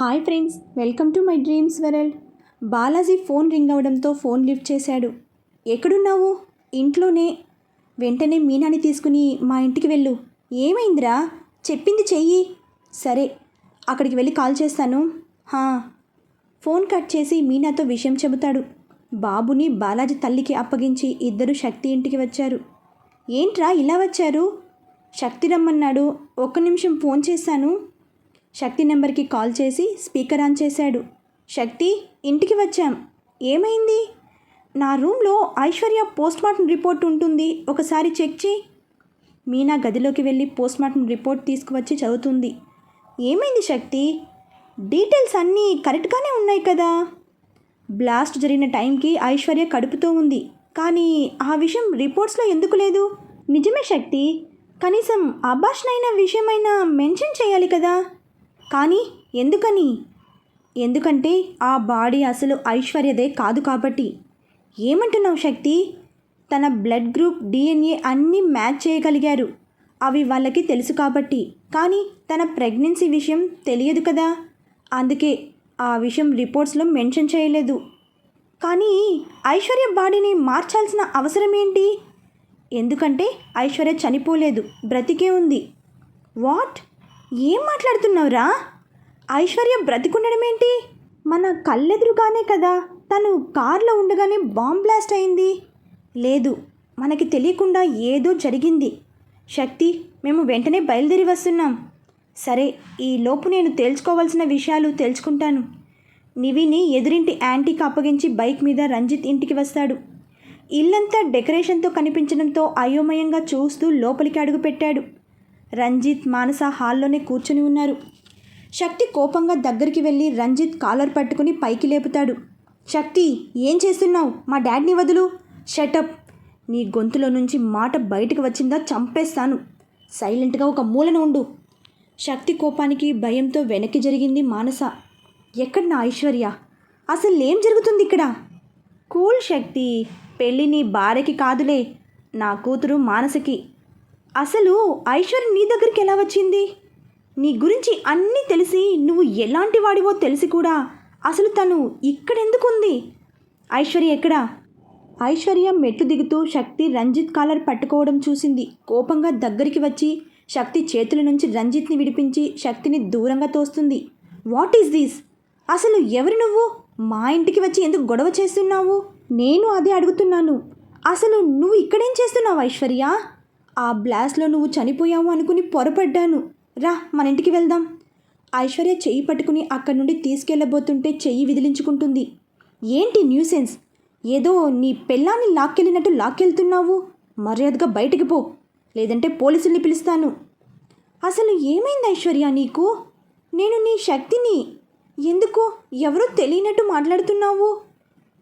Hi friends welcome to my dreams world. Balaji phone ring అవడంతో phone lift చేశాడు. ఎక్కడున్నావు? ఇంట్లోనే. వెంటనే మీనాని తీసుకుని మా ఇంటికి వెళ్ళు. ఏమైందిరా? చెప్పింది చెయ్యి. సరే అక్కడికి వెళ్ళి కాల్ చేస్తాను. హా. ఫోన్ కట్ చేసి మీనాతో విషయం చెబుతాడు. బాబుని బాలాజీ తల్లికి అప్పగించి ఇద్దరు శక్తి ఇంటికి వచ్చారు. ఏంట్రా ఇలా వచ్చారు? శక్తి రమ్మన్నాడు. ఒక్క నిమిషం ఫోన్ చేశాను శక్తి నెంబర్కి కాల్ చేసి స్పీకర్ ఆన్ చేశాడు. శక్తి ఇంటికి వచ్చాం. ఏమైంది? నా రూమ్లో ఐశ్వర్య పోస్ట్ మార్టం రిపోర్ట్ ఉంటుంది. ఒకసారి చెక్ చేయి. మీనా గదిలోకి వెళ్ళి పోస్ట్ మార్టం రిపోర్ట్ తీసుకువచ్చి చదువుతుంది. ఏమైంది శక్తి? డీటెయిల్స్ అన్నీ కరెక్ట్గానే ఉన్నాయి కదా? బ్లాస్ట్ జరిగిన టైంకి ఐశ్వర్య కడుపుతో ఉంది. కానీ ఆ విషయం రిపోర్ట్స్లో ఎందుకు లేదు? నిజమే శక్తి. కనీసం అబార్షన్ అయిన విషయమైనా మెన్షన్ చేయాలి కదా? కానీ ఎందుకని? ఎందుకంటే ఆ బాడీ అసలు ఐశ్వర్యదే కాదు కాబట్టి. ఏమంటున్నావు శక్తి? తన బ్లడ్ గ్రూప్ డిఎన్ఏ అన్నీ మ్యాచ్ చేయగలిగారు. అవి వాళ్ళకి తెలుసు కాబట్టి. కానీ తన ప్రెగ్నెన్సీ విషయం తెలియదు కదా. అందుకే ఆ విషయం రిపోర్ట్స్లో మెన్షన్ చేయలేదు. కానీ ఐశ్వర్య బాడీని మార్చాల్సిన అవసరం ఏంటి? ఎందుకంటే ఐశ్వర్య చనిపోలేదు బ్రతికే ఉంది. వాట్? ఏం మాట్లాడుతున్నావురా? ఐశ్వర్య బ్రతికుండడం ఏంటి మన కళ్ళెదురుగానే కదా తను కార్లో ఉండగానే బాంబ్ బ్లాస్ట్ అయింది. లేదు మనకి తెలియకుండా ఏదో జరిగింది. శక్తి మేము వెంటనే బయలుదేరి వస్తున్నాం. సరే ఈ లోపు నేను తేల్చుకోవాల్సిన విషయాలు తెలుసుకుంటాను నివిని ఎదురింటి యాంటీకి అప్పగించి బైక్ మీద రంజిత్ ఇంటికి వస్తాడు. ఇల్లంతా డెకరేషన్తో కనిపించడంతో అయోమయంగా చూస్తూ లోపలికి అడుగుపెట్టాడు. రంజిత్ మానస హాల్లోనే కూర్చొని ఉన్నారు. శక్తి కోపంగా దగ్గరికి వెళ్ళి రంజిత్ కాలర్ పట్టుకుని పైకి లేపుతాడు. శక్తి ఏం చేస్తున్నావు? మా డాడ్ని వదులు. షటప్ నీ గొంతులో నుంచి మాట బయటకు వచ్చిందా చంపేస్తాను. సైలెంట్గా ఒక మూలన ఉండు. శక్తి కోపానికి భయంతో వెనక్కి జరిగింది మానస. ఎక్కడ నా ఐశ్వర్య? అసలు ఏం జరుగుతుంది ఇక్కడ? కూల్ శక్తి పెళ్ళి నీ భార్యకి కాదులే. నా కూతురు మానసకి. అసలు ఐశ్వర్య నీ దగ్గరికి ఎలా వచ్చింది? నీ గురించి అన్నీ తెలిసి నువ్వు ఎలాంటి వాడివో తెలిసి కూడా అసలు తను ఇక్కడెందుకుంది? ఐశ్వర్య ఎక్కడా? ఐశ్వర్య మెట్లు దిగుతూ శక్తి రంజిత్ కాలర్ పట్టుకోవడం చూసింది. కోపంగా దగ్గరికి వచ్చి శక్తి చేతుల నుంచి రంజిత్ని విడిపించి శక్తిని దూరంగా తోస్తుంది. What is this? అసలు ఎవరు నువ్వు? మా ఇంటికి వచ్చి ఎందుకు గొడవ చేస్తున్నావు? నేను అదే అడుగుతున్నాను. అసలు నువ్వు ఇక్కడేం చేస్తున్నావు ఐశ్వర్య? ఆ బ్లాస్ట్లో నువ్వు చనిపోయావు అనుకుని పొరపడ్డాను. రా మన ఇంటికి వెళ్దాం. ఐశ్వర్య చెయ్యి పట్టుకుని అక్కడి నుండి తీసుకెళ్ళబోతుంటే చెయ్యి విదిలించుకుంటుంది. ఏంటి న్యూసెన్స్? ఏదో నీ పెళ్ళాన్ని లాక్కెళ్ళినట్టు లాక్కెళ్తున్నావు. మర్యాదగా బయటికి పో. లేదంటే పోలీసుల్ని పిలుస్తాను. అసలు ఏమైంది ఐశ్వర్య నీకు? నేను నీ శక్తిని ఎందుకు ఎవరో తెలియనట్టు మాట్లాడుతున్నావు?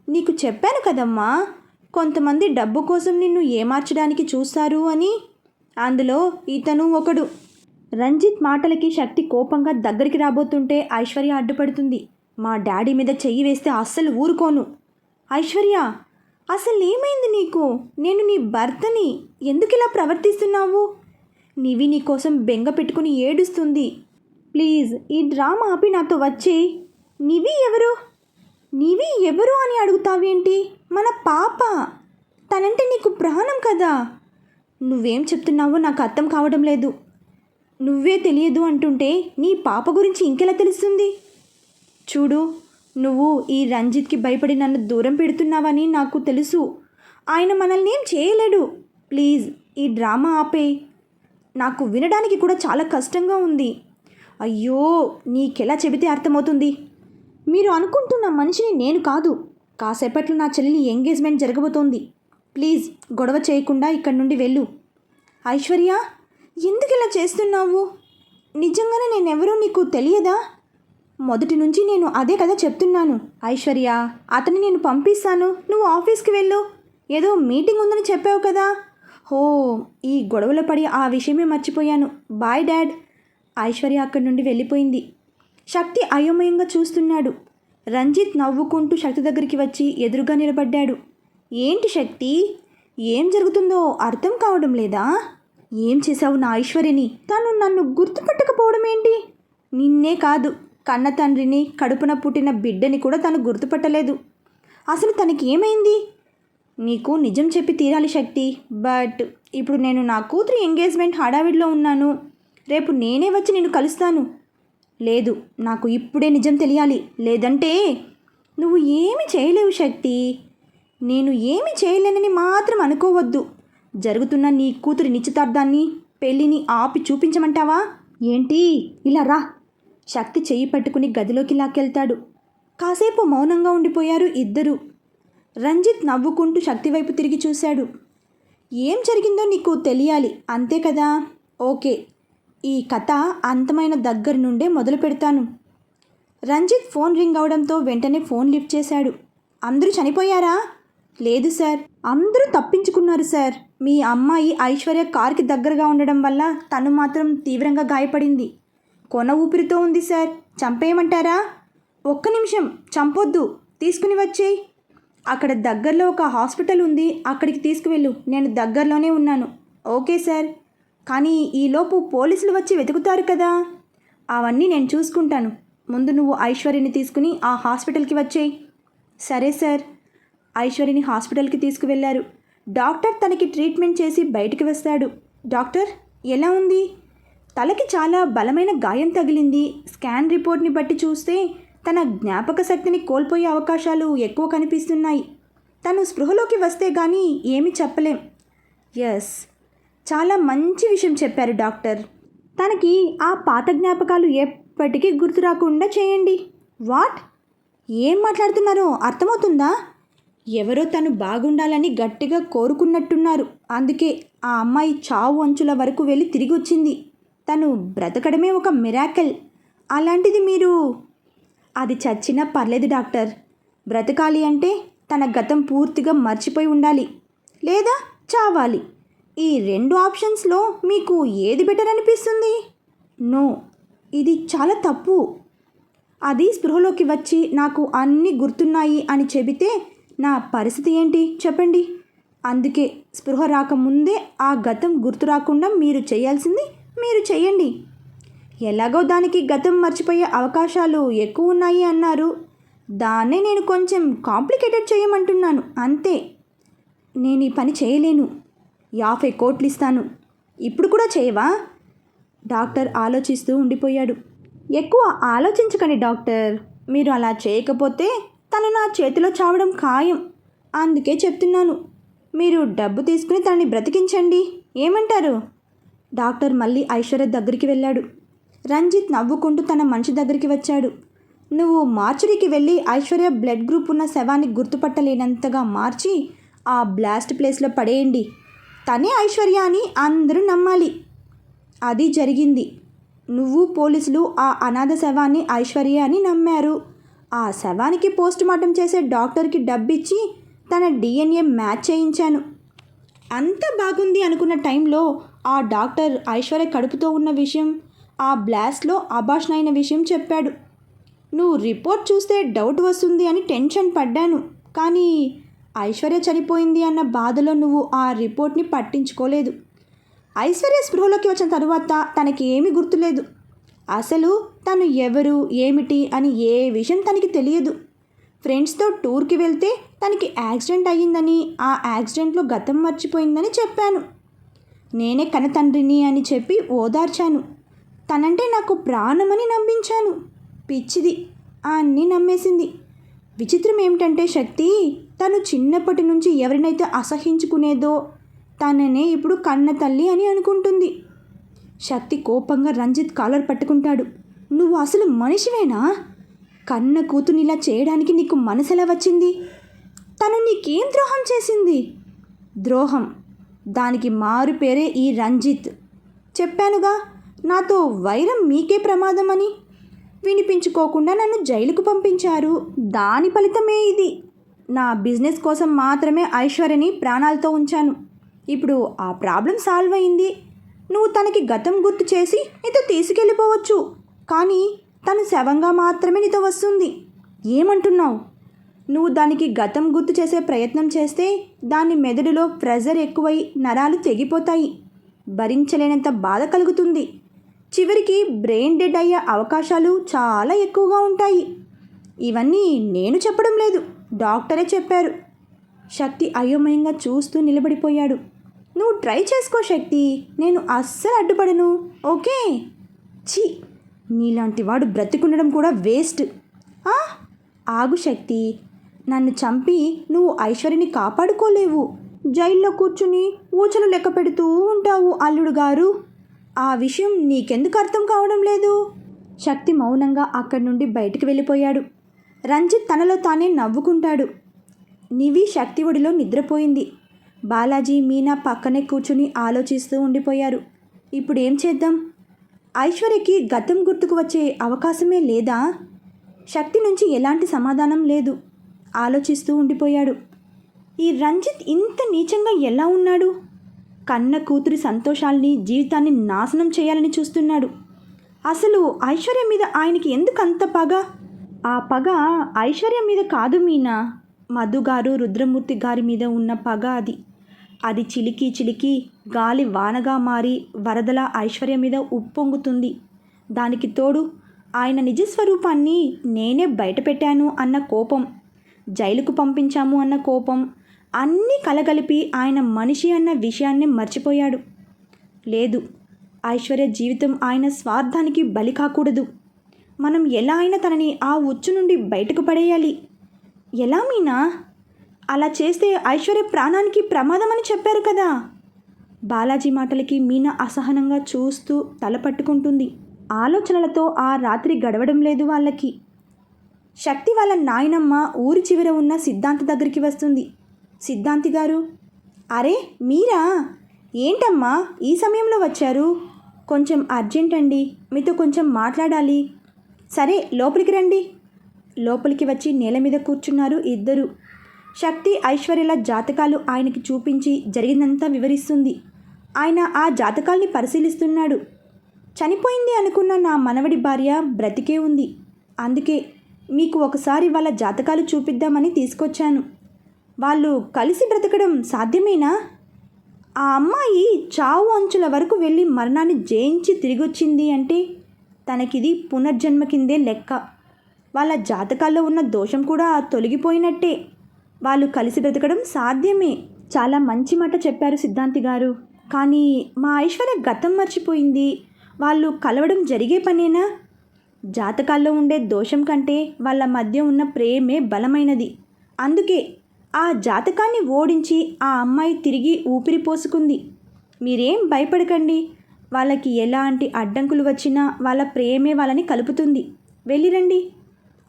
నీకు చెప్పాను కదమ్మా. కొంతమంది డబ్బు కోసం నిన్ను ఏమార్చడానికి చూస్తారు అని? అందులో ఇతను ఒకడు. రంజిత్ మాటలకి శక్తి కోపంగా దగ్గరికి రాబోతుంటే ఐశ్వర్య అడ్డుపడుతుంది. మా డాడీ మీద చెయ్యి వేస్తే అస్సలు ఊరుకోను. ఐశ్వర్య అసలు ఏమైంది నీకు? నేను నీ భర్తని ఎందుకు ఇలా ప్రవర్తిస్తున్నావు? నీవి నీ కోసం బెంగ పెట్టుకుని ఏడుస్తుంది. ప్లీజ్ ఈ డ్రామా ఆపి నాతో వచ్చి నివి ఎవరు? నీవే ఎవరు అని అడుగుతావేంటి? మన పాప. తనంటే నీకు ప్రాణం కదా. నువ్వేం చెప్తున్నావో నాకు అర్థం కావడం లేదు. నువ్వే తెలియదు అంటుంటే నీ పాప గురించి ఇంకెలా తెలుస్తుంది? చూడు నువ్వు ఈ రంజిత్కి భయపడి నన్ను దూరం పెడుతున్నావని నాకు తెలుసు. ఆయన మనల్ని ఏం చేయలేడు. ప్లీజ్ ఈ డ్రామా ఆపే నాకు వినడానికి కూడా చాలా కష్టంగా ఉంది. అయ్యో నీకెలా చెబితే అర్థమవుతుంది? మీరు అనుకుంటున్న మనిషిని నేను కాదు. కాసేపట్లో నా చెల్లి ఎంగేజ్మెంట్ జరగబోతోంది. ప్లీజ్ గొడవ చేయకుండా ఇక్కడి నుండి వెళ్ళు. ఐశ్వర్య ఎందుకు ఇలా చేస్తున్నావు? నిజంగానే నేనెవరో నీకు తెలియదా? మొదటి నుంచి నేను అదే కదా చెప్తున్నాను. ఐశ్వర్య అతని నేను పంపిస్తాను. నువ్వు ఆఫీస్కి వెళ్ళు. ఏదో మీటింగ్ ఉందని చెప్పావు కదా. హో ఈ గొడవలో పడి ఆ విషయమే మర్చిపోయాను. Bye dad. ఐశ్వర్య అక్కడి నుండి వెళ్ళిపోయింది. శక్తి అయోమయంగా చూస్తున్నాడు. రంజిత్ నవ్వుకుంటూ శక్తి దగ్గరికి వచ్చి ఎదురుగా నిలబడ్డాడు. ఏంటి శక్తి? ఏం జరుగుతుందో అర్థం కావడం లేదా? ఏం చేశావు నా ఐశ్వర్యని? తను నన్ను గుర్తుపట్టకపోవడం ఏంటి నిన్నే కాదు కన్న తండ్రిని కడుపున పుట్టిన బిడ్డని కూడా తను గుర్తుపట్టలేదు. అసలు తనకి ఏమైంది? నీకు నిజం చెప్పి తీరాలి శక్తి బట్ ఇప్పుడు నేను నా కూతురు ఎంగేజ్మెంట్ హడావిడిలో ఉన్నాను. రేపు నేనే వచ్చి నిన్ను కలుస్తాను. లేదు నాకు ఇప్పుడే నిజం తెలియాలి. లేదంటే నువ్వు ఏమి చేయలేవు శక్తి. నేను ఏమి చేయలేనని మాత్రం అనుకోవద్దు. జరుగుతున్న నీ కూతురి నిశ్చితార్థాన్ని పెళ్ళిని ఆపి చూపించమంటావా? ఏంటి? ఇలా రా. శక్తి చెయ్యి పట్టుకుని గదిలోకి లాక్కెళ్తాడు. కాసేపు మౌనంగా ఉండిపోయారు ఇద్దరు. రంజిత్ నవ్వుకుంటూ శక్తి వైపు తిరిగి చూశాడు. ఏం జరిగిందో నీకు తెలియాలి అంతే కదా? ఓకే ఈ కథ అంతమైన దగ్గర నుండే మొదలు పెడతాను. రంజిత్ ఫోన్ రింగ్ అవడంతో వెంటనే ఫోన్ లిఫ్ట్ చేశాడు. అందరూ చనిపోయారా? లేదు సార్. అందరూ తప్పించుకున్నారు సార్. మీ అమ్మాయి ఐశ్వర్య కార్కి దగ్గరగా ఉండడం వల్ల తను మాత్రం తీవ్రంగా గాయపడింది. కొన ఊపిరితో ఉంది సార్. చంపేయమంటారా? ఒక్క నిమిషం. చంపొద్దు. తీసుకుని వచ్చేయి. అక్కడ దగ్గరలో ఒక హాస్పిటల్ ఉంది. అక్కడికి తీసుకువెళ్ళు. నేను దగ్గరలోనే ఉన్నాను. Okay sir. కానీ ఈలోపు పోలీసులు వచ్చి వెతుకుతారు కదా. అవన్నీ నేను చూసుకుంటాను. ముందు నువ్వు ఐశ్వర్యని తీసుకుని ఆ హాస్పిటల్కి వచ్చేయి. సరే సార్. ఐశ్వర్యని హాస్పిటల్కి తీసుకువెళ్ళారు. డాక్టర్ తనకి ట్రీట్మెంట్ చేసి బయటికి వస్తాడు. డాక్టర్ ఎలా ఉంది? తలకి చాలా బలమైన గాయం తగిలింది. స్కాన్ రిపోర్ట్ని బట్టి చూస్తే తన జ్ఞాపక శక్తిని కోల్పోయే అవకాశాలు ఎక్కువ కనిపిస్తున్నాయి. తను స్పృహలోకి వస్తే కానీ ఏమీ చెప్పలేం. ఎస్ చాలా మంచి విషయం చెప్పారు డాక్టర్. తనకి ఆ పాత జ్ఞాపకాలు ఎప్పటికీ గుర్తు రాకుండా చేయండి. వాట్? ఏం మాట్లాడుతున్నారో అర్థమవుతుందా? ఎవరో తను బాగుండాలని గట్టిగా కోరుకున్నట్టున్నారు. అందుకే ఆ అమ్మాయి చావు అంచుల వరకు వెళ్ళి తిరిగి వచ్చింది. తను బ్రతకడమే ఒక మిరాకెల్. అలాంటిది మీరు? అది చచ్చినా పర్లేదు డాక్టర్. బ్రతకాలి అంటే తన గతం పూర్తిగా మర్చిపోయి ఉండాలి. లేదా చావాలి. ఈ రెండు ఆప్షన్స్లో మీకు ఏది బెటర్ అనిపిస్తుంది? నో. ఇది చాలా తప్పు. అది స్పృహలోకి వచ్చి నాకు అన్నీ గుర్తున్నాయి అని చెబితే నా పరిస్థితి ఏంటి? చెప్పండి. అందుకే స్పృహ రాకముందే ఆ గతం గుర్తు రాకుండా మీరు చేయాల్సింది మీరు చేయండి. ఎలాగో దానికి గతం మర్చిపోయే అవకాశాలు ఎక్కువ ఉన్నాయి అన్నారు. దాన్నే నేను కొంచెం కాంప్లికేటెడ్ చేయమంటున్నాను. అంతే. నేను ఈ పని చేయలేను. యాభై కోట్లు ఇస్తాను ఇప్పుడు కూడా చేయవా? డాక్టర్ ఆలోచిస్తూ ఉండిపోయాడు. ఎక్కువ ఆలోచించకండి డాక్టర్. మీరు అలా చేయకపోతే తను నా చేతిలో చావడం ఖాయం. అందుకే చెప్తున్నాను. మీరు డబ్బు తీసుకుని తనని బ్రతికించండి. ఏమంటారు? డాక్టర్ మళ్ళీ ఐశ్వర్య దగ్గరికి వెళ్ళాడు. రంజిత్ నవ్వుకుంటూ తన మనిషి దగ్గరికి వచ్చాడు. నువ్వు మార్చురీకి వెళ్ళి ఐశ్వర్య బ్లడ్ గ్రూప్ ఉన్న శవాన్ని గుర్తుపట్టలేనంతగా మార్చి ఆ బ్లాస్ట్ ప్లేస్లో పడేయండి. తనే ఐశ్వర్య అని అందరూ నమ్మాలి. అది జరిగింది. నువ్వు పోలీసులు ఆ అనాథ శవాన్ని ఐశ్వర్య అని నమ్మారు. ఆ శవానికి పోస్ట్ మార్టం చేసే డాక్టర్కి డబ్బిచ్చి తన డిఎన్ఏ మ్యాచ్ చేయించాను. అంత బాగుంది అనుకున్న టైంలో ఆ డాక్టర్ ఐశ్వర్య కడుపుతో ఉన్న విషయం ఆ బ్లాస్ట్లో అభాషణ అయిన విషయం చెప్పాడు. నువ్వు రిపోర్ట్ చూస్తే డౌట్ వస్తుంది అని టెన్షన్ పడ్డాను. కానీ ఐశ్వర్య చనిపోయింది అన్న బాధలో నువ్వు ఆ రిపోర్ట్ని పట్టించుకోలేదు. ఐశ్వర్య స్పృహలోకి వచ్చిన తరువాత తనకి ఏమీ గుర్తులేదు. అసలు తను ఎవరు ఏమిటి అని ఏ విషయం తనకి తెలియదు. ఫ్రెండ్స్తో టూర్కి వెళ్తే తనకి యాక్సిడెంట్ అయ్యిందని ఆ యాక్సిడెంట్లో గతం మర్చిపోయిందని చెప్పాను. నేనే కనతండ్రిని అని చెప్పి ఓదార్చాను. తనంటే నాకు ప్రాణమని నమ్మించాను. పిచ్చిది అన్నీ నమ్మేసింది. విచిత్రం ఏమిటంటే శక్తి తను చిన్నప్పటి నుంచి ఎవరినైతే అసహించుకునేదో తననే ఇప్పుడు కన్న తల్లి అని అనుకుంటుంది. శక్తి కోపంగా రంజిత్ కాలర్ పట్టుకుంటాడు. నువ్వు అసలు మనిషివేనా? కన్న కూతుని ఇలా చేయడానికి నీకు మనసెలా వచ్చింది? తను నీకేం ద్రోహం చేసింది? ద్రోహం? దానికి మారు పేరే ఈ రంజిత్. చెప్పానుగా నాతో వైరం మీకే ప్రమాదమని. వినిపించుకోకుండా నన్ను జైలుకు పంపించారు. దాని ఫలితమే ఇది. నా బిజినెస్ కోసం మాత్రమే ఐశ్వర్యని ప్రాణాలతో ఉంచాను. ఇప్పుడు ఆ ప్రాబ్లం సాల్వ్ అయింది. నువ్వు తనకి గతం గుర్తు చేసి నీతో తీసుకెళ్ళిపోవచ్చు. కానీ తను శవంగా మాత్రమే నీతో వస్తుంది. ఏమంటున్నావు? నువ్వు దానికి గతం గుర్తు చేసే ప్రయత్నం చేస్తే దాని మెదడులో ప్రెజర్ ఎక్కువై నరాలు తెగిపోతాయి. భరించలేనంత బాధ కలుగుతుంది. చివరికి బ్రెయిన్ డెడ్ అయ్యే అవకాశాలు చాలా ఎక్కువగా ఉంటాయి. ఇవన్నీ నేను చెప్పడం లేదు. డాక్టరే చెప్పారు. శక్తి అయోమయంగా చూస్తూ నిలబడిపోయాడు. నువ్వు ట్రై చేసుకో శక్తి. నేను అస్సలు అడ్డుపడను. ఓకే? ఛీ! నీలాంటి వాడు బ్రతికుండడం కూడా వేస్ట్. ఆ? ఆగు శక్తి. నన్ను చంపి నువ్వు ఐశ్వర్యని కాపాడుకోలేవు. జైల్లో కూర్చుని ఊచలు లెక్క పెడుతూ ఉంటావు అల్లుడు గారు. ఆ విషయం నీకెందుకు అర్థం కావడం లేదు? శక్తి మౌనంగా అక్కడి నుండి బయటికి వెళ్ళిపోయాడు. రంజిత్ తనలో తానే నవ్వుకుంటాడు. నివి శక్తి ఒడిలో నిద్రపోయింది. బాలాజీ మీనా పక్కనే కూర్చుని ఆలోచిస్తూ ఉండిపోయారు. ఇప్పుడు ఏం చేద్దాం? ఐశ్వర్యకి గతం గుర్తుకు వచ్చే అవకాశమే లేదా? శక్తి నుంచి ఎలాంటి సమాధానం లేదు. ఆలోచిస్తూ ఉండిపోయాడు. ఈ రంజిత్ ఇంత నీచంగా ఎలా ఉన్నాడు? కన్న కూతురి సంతోషాల్ని జీవితాన్ని నాశనం చేయాలని చూస్తున్నాడు. అసలు ఐశ్వర్య మీద ఆయనకి ఎందుకు అంత పగ? ఆ పగ ఐశ్వర్య మీద కాదు మీనా. మధుగారు రుద్రమూర్తి గారి మీద ఉన్న పగ అది. అది చిలికి చిలికి గాలి వానగా మారి వరదల ఐశ్వర్య మీద ఉప్పొంగుతుంది. దానికి తోడు ఆయన నిజస్వరూపాన్ని నేనే బయటపెట్టాను అన్న కోపం జైలుకు పంపించాము అన్న కోపం అన్నీ కలగలిపి ఆయన మనిషి అన్న విషయాన్ని మర్చిపోయాడు. లేదు ఐశ్వర్య జీవితం ఆయన స్వార్థానికి బలి కాకూడదు. మనం ఎలా అయినా తనని ఆ ఉచ్చు నుండి బయటకు పడేయాలి. ఎలా మీనా? అలా చేస్తే ఐశ్వర్య ప్రాణానికి ప్రమాదం అని చెప్పారు కదా. బాలాజీ మాటలకి మీనా అసహనంగా చూస్తూ తల పట్టుకుంటుంది. ఆలోచనలతో ఆ రాత్రి గడవడం లేదు వాళ్ళకి. శక్తి వాళ్ళ నాయనమ్మ ఊరి చివర ఉన్న సిద్ధాంత దగ్గరికి వస్తుంది. సిద్ధాంతి గారు అరే మీరా? ఏంటమ్మా? ఈ సమయంలో వచ్చారు? కొంచెం అర్జెంట్ అండి మీతో కొంచెం మాట్లాడాలి. సరే లోపలికి రండి. లోపలికి వచ్చి నేల మీద కూర్చున్నారు ఇద్దరు. శక్తి ఐశ్వర్యల జాతకాలు ఆయనకి చూపించి జరిగిందంతా వివరిస్తుంది. ఆయన ఆ జాతకాల్ని పరిశీలిస్తున్నాడు. చనిపోయింది అనుకున్న నా మనవడి భార్య బ్రతికే ఉంది. అందుకే మీకు ఒకసారి వాళ్ళ జాతకాలు చూపిద్దామని తీసుకొచ్చాను. వాళ్ళు కలిసి బ్రతకడం సాధ్యమేనా? ఆ అమ్మాయి చావు అంచుల వరకు వెళ్ళి మరణాన్ని జయించి తిరిగొచ్చింది అంటే తనకిది పునర్జన్మ కిందే లెక్క. వాళ్ళ జాతకాల్లో ఉన్న దోషం కూడా తొలగిపోయినట్టే. వాళ్ళు కలిసి బ్రతకడం సాధ్యమే. చాలా మంచి మాట చెప్పారు సిద్ధాంతి గారు. కానీ మా ఐశ్వర్య గతం మర్చిపోయింది. వాళ్ళు కలవడం జరిగే పనేనా? జాతకాల్లో ఉండే దోషం కంటే వాళ్ళ మధ్య ఉన్న ప్రేమే బలమైనది. అందుకే ఆ జాతకాన్ని ఓడించి ఆ అమ్మాయి తిరిగి ఊపిరి పోసుకుంది. మీరేం భయపడకండి. వాళ్ళకి ఎలాంటి అడ్డంకులు వచ్చినా వాళ్ళ ప్రేమే వాళ్ళని కలుపుతుంది. వెళ్ళిరండి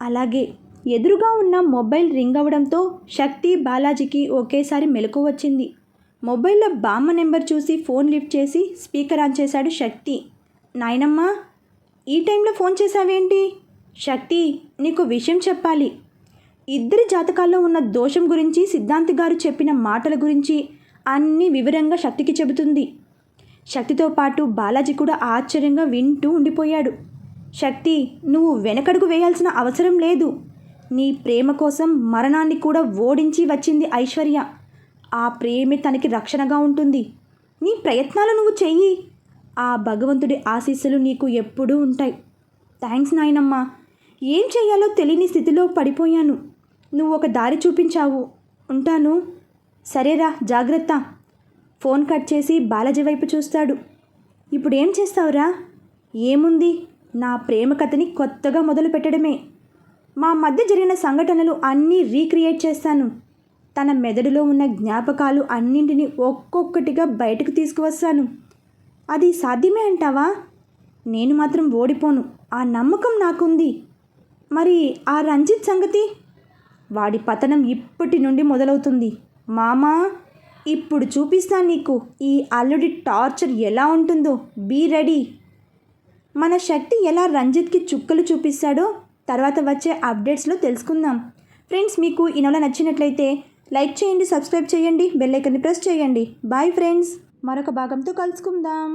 అలాగే ఎదురుగా ఉన్న మొబైల్ రింగ్ అవడంతో శక్తి బాలాజీకి ఒకేసారి మెలకు వచ్చింది. మొబైల్లో బామ్మ నెంబర్ చూసి ఫోన్ లిఫ్ట్ చేసి స్పీకర్ ఆన్ చేశాడు శక్తి. నాయనమ్మా ఈ టైంలో ఫోన్ చేశావేంటి? శక్తి నీకు విషయం చెప్పాలి. ఇద్దరి జాతకాల్లో ఉన్న దోషం గురించి సిద్ధాంతి గారు చెప్పిన మాటల గురించి అన్ని వివరంగా శక్తికి చెబుతుంది. శక్తితో పాటు బాలాజీ కూడా ఆశ్చర్యంగా వింటూ ఉండిపోయాడు. శక్తి నువ్వు వెనకడుగు వేయాల్సిన అవసరం లేదు. నీ ప్రేమ కోసం మరణాన్ని కూడా ఓడించి వచ్చింది ఐశ్వర్య. ఆ ప్రేమే తనకి రక్షణగా ఉంటుంది. నీ ప్రయత్నాలు నువ్వు చెయ్యి. ఆ భగవంతుడి ఆశీస్సులు నీకు ఎప్పుడూ ఉంటాయి. థ్యాంక్స్ నాయనమ్మా. ఏం చేయాలో తెలియని స్థితిలో పడిపోయాను. నువ్వు ఒక దారి చూపించావు. ఉంటాను. సరేరా జాగ్రత్త. ఫోన్ కట్ చేసి బాలాజీ వైపు చూస్తాడు. ఇప్పుడు ఏం చేస్తావురా? ఏముంది? నా ప్రేమ కథని కొత్తగా మొదలు పెట్టడమే. మా మధ్య జరిగిన సంఘటనలు అన్నీ రీక్రియేట్ చేస్తాను. తన మెదడులో ఉన్న జ్ఞాపకాలు అన్నింటినీ ఒక్కొక్కటిగా బయటకు తీసుకువస్తాను. అది సాధ్యమే అంటావా? నేను మాత్రం ఓడిపోను. ఆ నమ్మకం నాకుంది. మరి ఆ రంజిత్ సంగతి? వాడి పతనం ఇప్పటి నుండి మొదలవుతుంది. మామా! ఇప్పుడు చూపిస్తాను నీకు ఈ అల్లుడి టార్చర్ ఎలా ఉంటుందో. Be ready. మన శక్తి ఎలా రంజిత్కి చుక్కలు చూపిస్తాడో తర్వాత వచ్చే అప్డేట్స్లో తెలుసుకుందాం. ఫ్రెండ్స్ మీకు ఈ నెల నచ్చినట్లయితే లైక్ చేయండి సబ్స్క్రైబ్ చేయండి బెల్ ఐకన్ని ప్రెస్ చేయండి. Bye friends. మరొక భాగంతో కలుసుకుందాం.